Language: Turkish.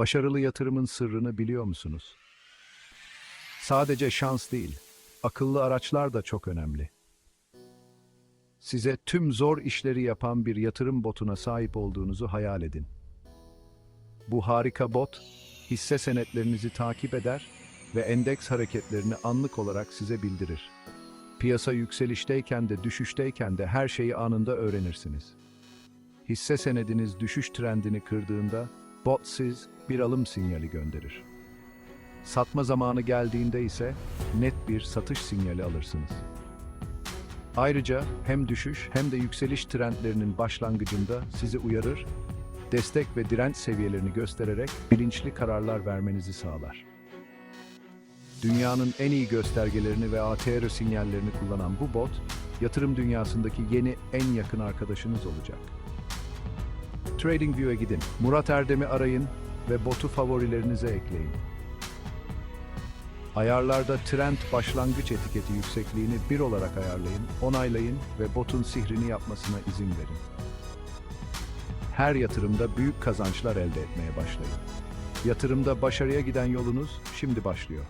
Başarılı yatırımın sırrını biliyor musunuz? Sadece şans değil, akıllı araçlar da çok önemli. Size tüm zor işleri yapan bir yatırım botuna sahip olduğunuzu hayal edin. Bu harika bot, hisse senetlerinizi takip eder ve endeks hareketlerini anlık olarak size bildirir. Piyasa yükselişteyken de düşüşteyken de her şeyi anında öğrenirsiniz. Hisse senediniz düşüş trendini kırdığında bot siz bir alım sinyali gönderir. Satma zamanı geldiğinde ise net bir satış sinyali alırsınız. Ayrıca hem düşüş hem de yükseliş trendlerinin başlangıcında sizi uyarır, destek ve direnç seviyelerini göstererek bilinçli kararlar vermenizi sağlar. Dünyanın en iyi göstergelerini ve ATR sinyallerini kullanan bu bot, yatırım dünyasındaki yeni en yakın arkadaşınız olacak. TradingView'e gidin, Murat Erdem'i arayın ve botu favorilerinize ekleyin. Ayarlarda trend başlangıç etiketi yüksekliğini 1 olarak ayarlayın, onaylayın ve botun sihrini yapmasına izin verin. Her yatırımda büyük kazançlar elde etmeye başlayın. Yatırımda başarıya giden yolunuz şimdi başlıyor.